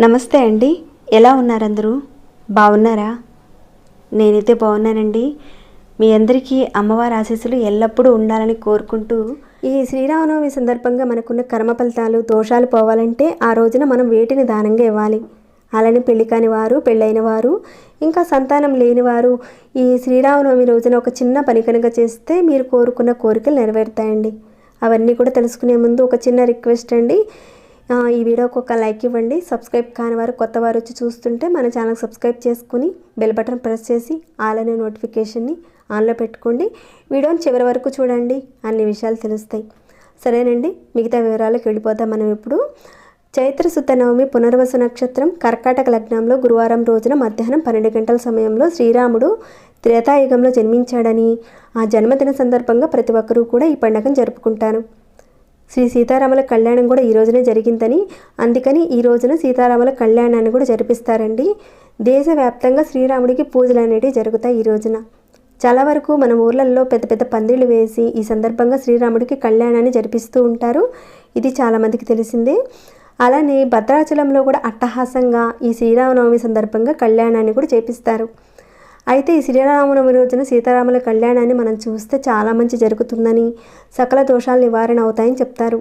నమస్తే అండి. ఎలా ఉన్నారందరూ? బాగున్నారా? నేనైతే బాగున్నానండి. మీ అందరికీ అమ్మవారి ఆశీస్సులు ఎల్లప్పుడూ ఉండాలని కోరుకుంటూ ఈ శ్రీరామనవమి సందర్భంగా మనకున్న కర్మ ఫలితాలు దోషాలు పోవాలంటే ఆ రోజున మనం వేటిని దానంగా ఇవ్వాలి? అలానే పెళ్ళి కాని వారు పెళ్ళైన వారు ఇంకా సంతానం లేని వారు ఈ శ్రీరామనవమి రోజున ఒక చిన్న పని కనుక చేస్తే మీరు కోరుకున్న కోరికలు నెరవేరుతాయండి. అవన్నీ కూడా తెలుసుకునే ముందు ఒక చిన్న రిక్వెస్ట్ అండి. ఈ వీడియోకి ఒక లైక్ ఇవ్వండి. సబ్స్క్రైబ్ కాని వారు కొత్త వారు వచ్చి చూస్తుంటే మన ఛానల్ సబ్స్క్రైబ్ చేసుకుని బెల్ బటన్ ప్రెస్ చేసి ఆల్ అనే నోటిఫికేషన్ని ఆన్లో పెట్టుకోండి. వీడియోని చివరి వరకు చూడండి. అన్ని విషయాలు తెలుస్తాయి. సరేనండి. మిగతా వివరాలకు వెళ్ళిపోతాం మనం ఇప్పుడు. చైత్ర శుద్ధ నవమి పునర్వసు నక్షత్రం కర్కాటక లగ్నంలో గురువారం రోజున మధ్యాహ్నం పన్నెండు గంటల సమయంలో శ్రీరాముడు త్రేతాయుగంలో జన్మించాడని ఆ జన్మదిన సందర్భంగా ప్రతి ఒక్కరూ కూడా ఈ పండుగను జరుపుకుంటారు. శ్రీ సీతారాముల కళ్యాణం కూడా ఈ రోజునే జరిగిందని అందుకని ఈ రోజున సీతారాముల కళ్యాణాన్ని కూడా జరిపిస్తారండి. దేశవ్యాప్తంగా శ్రీరాముడికి పూజలు అనేవి జరుగుతాయి ఈ రోజున. చాలా వరకు మన ఊర్లలో పెద్ద పెద్ద పందిళ్ళు వేసి ఈ సందర్భంగా శ్రీరాముడికి కళ్యాణాన్ని జరిపిస్తూ ఉంటారు. ఇది చాలామందికి తెలిసిందే. అలానే భద్రాచలంలో కూడా అట్టహాసంగా ఈ శ్రీరామనవమి సందర్భంగా కళ్యాణాన్ని కూడా చేపిస్తారు. అయితే ఈ శ్రీరామనవమి రోజున సీతారాముల కళ్యాణాన్ని మనం చూస్తే చాలా మంచి జరుగుతుందని సకల దోషాలు నివారణ అవుతాయని చెప్తారు.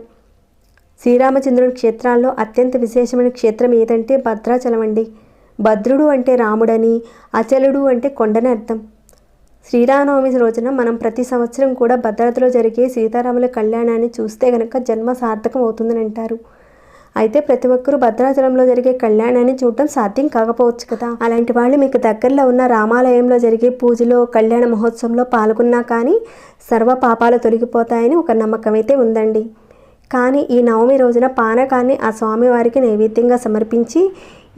శ్రీరామచంద్రుని క్షేత్రాల్లో అత్యంత విశేషమైన క్షేత్రం ఏదంటే భద్రాచలం అండి భద్రుడు అంటే రాముడని అచలుడు అంటే కొండని అర్థం. శ్రీరామనవమి రోజున మనం ప్రతి సంవత్సరం కూడా భద్రాద్రిలో జరిగే సీతారాముల కళ్యాణాన్ని చూస్తే గనక జన్మ సార్థకం అవుతుందని అంటారు. అయితే ప్రతి ఒక్కరూ భద్రాచలంలో జరిగే కళ్యాణాన్ని చూడటం సాధ్యం కాకపోవచ్చు కదా. అలాంటి వాళ్ళు మీకు దగ్గరలో ఉన్న రామాలయంలో జరిగే పూజలో కళ్యాణ మహోత్సవంలో పాల్గొన్నా కానీ సర్వ పాపాలు తొలగిపోతాయని ఒక నమ్మకం అయితే ఉందండి. కానీ ఈ నవమి రోజున పానకాన్ని ఆ స్వామివారికి నైవేద్యంగా సమర్పించి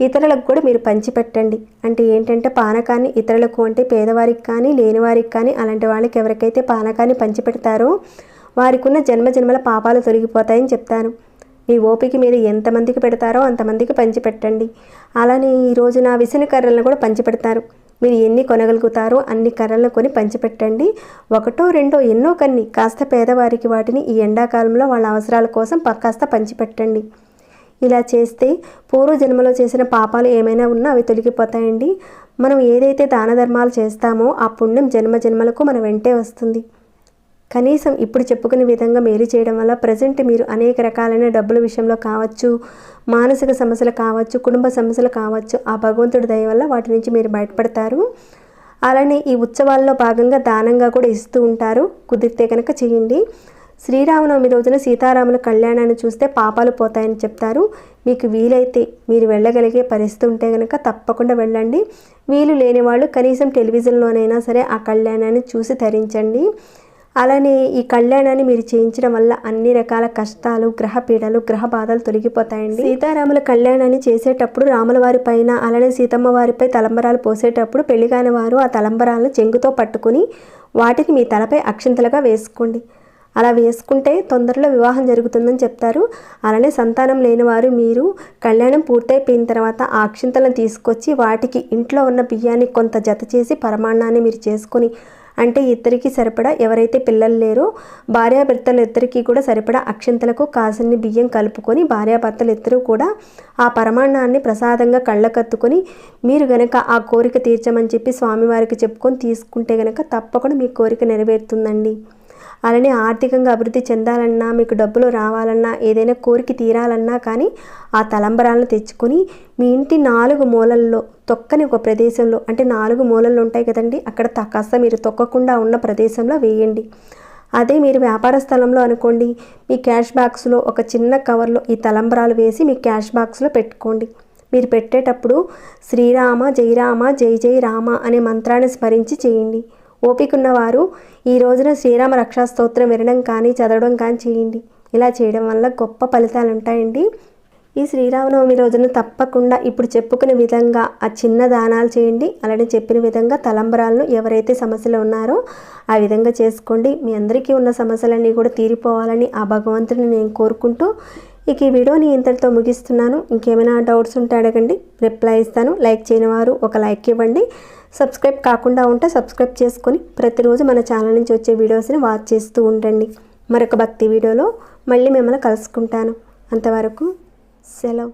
ఇతరులకు కూడా మీరు పంచిపెట్టండి. అంటే ఏంటంటే పానకాన్ని ఇతరులకు అంటే పేదవారికి కానీ లేనివారికి కానీ అలాంటి వాళ్ళకి ఎవరికైతే పానకాన్ని పంచిపెడతారో వారికి ఉన్న జన్మ జన్మల పాపాలు తొలగిపోతాయని చెప్తాను మీ ఓపిక మీద ఎంతమందికి పెడతారో అంతమందికి పంచిపెట్టండి. అలానే ఈ రోజున విసిన కర్రలను కూడా పంచిపెడతారు. మీరు ఎన్ని కొనగలుగుతారో అన్ని కర్రలను కొని పంచిపెట్టండి. ఒకటో రెండో ఎన్నో కన్ని కాస్త పేదవారికి వాటిని ఈ ఎండాకాలంలో వాళ్ళ అవసరాల కోసం పక్కాస్త పంచిపెట్టండి. ఇలా చేస్తే పూర్వ జన్మలో చేసిన పాపాలు ఏమైనా ఉన్నా అవి తొలగిపోతాయండి. మనం ఏదైతే దాన ధర్మాలు చేస్తామో ఆ పుణ్యం జన్మ జన్మలకు మన వెంటే వస్తుంది. కనీసం ఇప్పుడు చెప్పుకునే విధంగా మేలు చేయడం వల్ల ప్రజెంట్ మీరు అనేక రకాలైన డబ్బుల విషయంలో కావచ్చు మానసిక సమస్యలు కావచ్చు కుటుంబ సమస్యలు కావచ్చు ఆ భగవంతుడి దయ వల్ల వాటి నుంచి మీరు బయటపడతారు. అలానే ఈ ఉత్సవాల్లో భాగంగా దానంగా కూడా ఇస్తూ ఉంటారు. కుదిరితే కనుక చేయండి. శ్రీరామనవమి రోజున సీతారాముల కళ్యాణాన్ని చూస్తే పాపాలు పోతాయని చెప్తారు. మీకు వీలైతే మీరు వెళ్ళగలిగే పరిస్థితి ఉంటే కనుక తప్పకుండా వెళ్ళండి. వీలు లేని వాళ్ళు కనీసం టెలివిజన్లోనైనా సరే ఆ కళ్యాణాన్ని చూసి ధరించండి. అలానే ఈ కళ్యాణాన్ని మీరు చేయించడం వల్ల అన్ని రకాల కష్టాలు గ్రహ పీడలు గ్రహ బాధలు తొలగిపోతాయండి. సీతారాముల కళ్యాణాన్ని చేసేటప్పుడు రాముల వారి పైన అలానే సీతమ్మ వారిపై తలంబరాలు పోసేటప్పుడు పెళ్ళిగాని వారు ఆ తలంబరాలను చెంగుతో పట్టుకుని వాటిని మీ తలపై అక్షింతలుగా వేసుకోండి. అలా వేసుకుంటే తొందరలో వివాహం జరుగుతుందని చెప్తారు. అలానే సంతానం లేనివారు మీరు కళ్యాణం పూర్తయిపోయిన తర్వాత ఆ అక్షింతలను తీసుకొచ్చి వాటికి ఇంట్లో ఉన్న బియ్యాన్ని కొంత జత చేసి పరమాన్నాన్ని మీరు చేసుకొని అంటే ఇద్దరికి సరిపడా ఎవరైతే పిల్లలు లేరో భార్యాభర్తలు ఇద్దరికీ కూడా సరిపడా అక్షింతలకు కాసిన్ని బియ్యం కలుపుకొని భార్యాభర్తలు ఇద్దరూ కూడా ఆ పరమాన్నాన్ని ప్రసాదంగా కళ్ళకత్తుకొని మీరు గనక ఆ కోరిక తీర్చమని చెప్పి స్వామివారికి చెప్పుకొని తీసుకుంటే గనక తప్పకుండా మీ కోరిక నెరవేరుతుందండి. అలానే ఆర్థికంగా అభివృద్ధి చెందాలన్నా మీకు డబ్బులు రావాలన్నా ఏదైనా కోరిక తీరాలన్నా కానీ ఆ తలంబరాలను తెచ్చుకొని మీ ఇంటి నాలుగు మూలల్లో తొక్కని ఒక ప్రదేశంలో అంటే నాలుగు మూలలు ఉంటాయి కదండి అక్కడ త- కాస్త మీరు తొక్కకుండా ఉన్న ప్రదేశంలో వేయండి. అదే మీరు వ్యాపార స్థలంలో అనుకోండి మీ క్యాష్ బాక్స్లో ఒక చిన్న కవర్లో ఈ తలంబరాలు వేసి మీ క్యాష్ బాక్స్లో పెట్టుకోండి. మీరు పెట్టేటప్పుడు శ్రీరామ జయరామ జై జై రామ అనే మంత్రాన్ని స్మరించి చేయండి. ఓపికన్నవారు ఈ రోజున శ్రీరామ రక్షా స్తోత్రం వినడం కానీ చదవడం కానీ చేయండి. ఇలా చేయడం వల్ల గొప్ప ఫలితాలు ఉంటాయండి. ఈ శ్రీరామనవమి రోజున తప్పకుండా ఇప్పుడు చెప్పుకునే విధంగా ఆ చిన్న దానాలు చేయండి. అలానే చెప్పిన విధంగా తలంబరాలను ఎవరైతే సమస్యలు ఉన్నారో ఆ విధంగా చేసుకోండి. మీ అందరికీ ఉన్న సమస్యలన్నీ కూడా తీరిపోవాలని ఆ భగవంతుని నేను కోరుకుంటూ ఇక ఈ వీడియోని ఇంతటితో ముగిస్తున్నాను. ఇంకేమైనా డౌట్స్ ఉంటే అడగండి. రిప్లై ఇస్తాను. లైక్ చేయని వారు ఒక లైక్ ఇవ్వండి. సబ్స్క్రైబ్ కాకుండా ఉంటే సబ్స్క్రైబ్ చేసుకొని ప్రతిరోజు మన ఛానల్ నుంచి వచ్చే వీడియోస్ని వాచ్ చేస్తూ ఉండండి. మరొక భక్తి వీడియోలో మళ్ళీ మిమ్మల్ని కలుసుకుంటాను. అంతవరకు సెలవు.